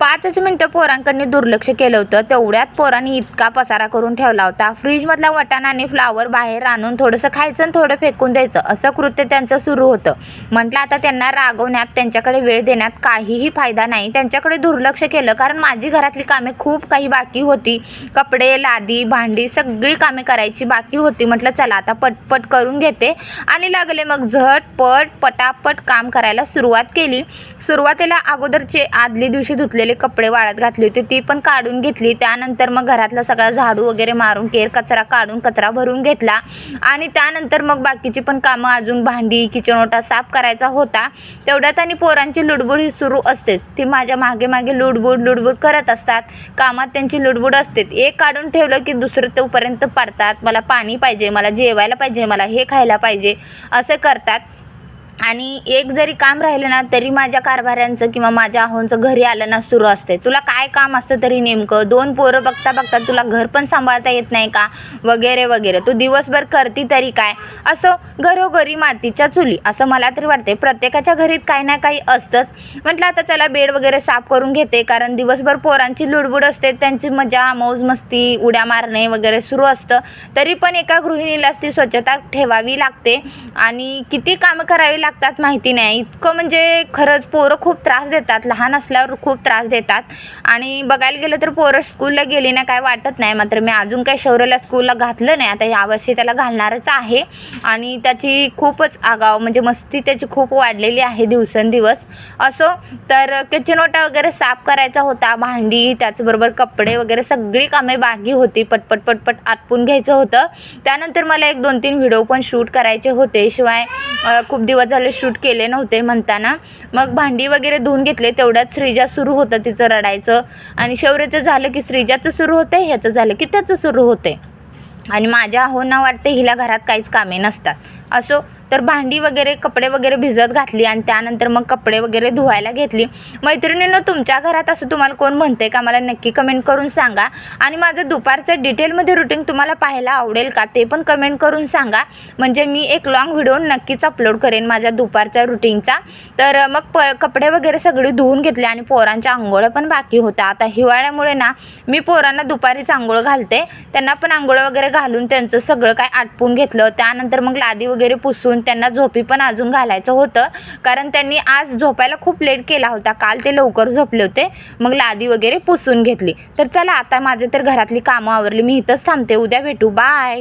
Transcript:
पाचच मिनटं पोरांकडनी दुर्लक्ष केलं होतं. तेवढ्यात पोरांनी इतका पसारा करून ठेवला होता. फ्रीजमधला वटाणा आणि फ्लावर बाहेर आणून थोडंसं खायचं आणि थोडं फेकून द्यायचं. असं कृत्य त्यांचं सुरू होतं. म्हटलं आता त्यांना रागवण्यात त्यांच्याकडे वेळ देण्यात काहीही फायदा नाही. त्यांच्याकडे दुर्लक्ष केलं कारण माझी घरातली कामे खूप काही बाकी होती. कपडे लादी भांडी सगळी कामे करायची बाकी होती. म्हटलं चला आता पटपट करून घेते. आणि लागले मग झटपट पटापट काम करायला सुरुवात केली. सुरुवातीला अगोदरचे आदली दिवशी धुतलेले कपडे वाळत घातले होते ती पण काढून घेतली. त्यानंतर मग घरातला सगळा झाडू वगैरे मारून केर कचरा काढून कचरा भरून घेतला. आणि त्यानंतर मग बाकीची पण कामं अजून भांडी किचन ओटा साफ करायचा होता. तेवढ्यात आणि पोरांची लुडबुड ही सुरू असतेच ती माझ्या मागे मागे लुडबुड लुडबुड करत असतात. कामात त्यांची लुडबुड असते. एक काढून ठेवलं की दुसरं तोपर्यंत पडतात. मला पाणी पाहिजे मला जेवायला पाहिजे मला हे खायला पाहिजे. असे करतात. आणि एक जरी काम राहिलं ना तरी माझ्या कारभाऱ्यांचं किंवा माझ्या आहोंचं घरी आलं ना सुरू असते. तुला काय काम असतं तरी नेमकं? दोन पोरं बघता बघता तुला घर पण सांभाळता येत नाही का? वगैरे वगैरे. तू दिवसभर करती तरी काय? असं घरोघरी मातीच्या चुली. असं मला तरी वाटते प्रत्येकाच्या घरीत काही ना काही असतंच. म्हटलं आता चला बेड वगैरे साफ करून घेते. कारण दिवसभर पोरांची लुडबुड असते. त्यांची मजा मौज मस्ती उड्या मारणे वगैरे सुरू असतं. तरी पण एका गृहिणीलाच ती स्वच्छता ठेवावी लागते. आणि किती कामं करावी लागते लागतात माहिती नाही. इतकं म्हणजे खरंच पोरं खूप त्रास देतात. लहान असल्यावर खूप त्रास देतात. आणि बघायला गेलं तर पोरं स्कूलला गेली ना काय वाटत नाही. मात्र मी अजून काही शौर्यला स्कूलला घातलं नाही. आता यावर्षी त्याला घालणारच आहे. आणि त्याची खूपच आगाव म्हणजे मस्ती त्याची खूप वाढलेली आहे दिवसेंदिवस. असो तर किचन ओटा वगैरे साफ करायचा होता. भांडी त्याचबरोबर कपडे वगैरे सगळी कामे बाकी होती. पटपट पटपट आटपून घ्यायचं होतं. त्यानंतर मला एक दोन तीन व्हिडिओ पण शूट करायचे होते. शिवाय खूप दिवस झालं शूट केले नव्हते म्हणताना. मग भांडी वगैरे धुवून घेतले तेवढ्यात श्रीजा सुरू होतं तिचं रडायचं. आणि शौर्याचं झालं की श्रीजाचं सुरू होतं ह्याचं झालं की त्याचं सुरू होते. आणि माझ्या होना वाटते हिला घरात काहीच कामे नसतात. असो तर भांडी वगैरे कपडे वगैरे भिजत घातली आणि त्यानंतर मग कपडे वगैरे धुवायला घेतली. मैत्रिणीनं तुमच्या घरात असं तुम्हाला कोण म्हणते का? मला नक्की कमेंट करून सांगा. आणि माझं दुपारचं डिटेलमध्ये रुटीन तुम्हाला पाहायला आवडेल का? ते पण कमेंट करून सांगा. म्हणजे मी एक लॉंग व्हिडिओ नक्कीच अपलोड करेन माझ्या दुपारच्या रुटीनचा तर मग प कपडे वगैरे सगळे धुवून घेतले आणि पोरांच्या आंघोळ्या पण बाकी होत्या. आता हिवाळ्यामुळे ना मी पोरांना दुपारीच आंघोळ घालते. त्यांना पण आंघोळ वगैरे घालून त्यांचं सगळं काय आटपून घेतलं. त्यानंतर मग लादी वगैरे पुसून त्यांना झोपी पण अजून घालायचं होतं. कारण त्यांनी आज झोपायला खूप लेट केला होता. काल ते लवकर झोपले होते. मग लादी वगैरे पुसून घेतली. तर चला आता माझे तर घरातली कामं आवरली. मी इथंच थांबते. उद्या भेटू. बाय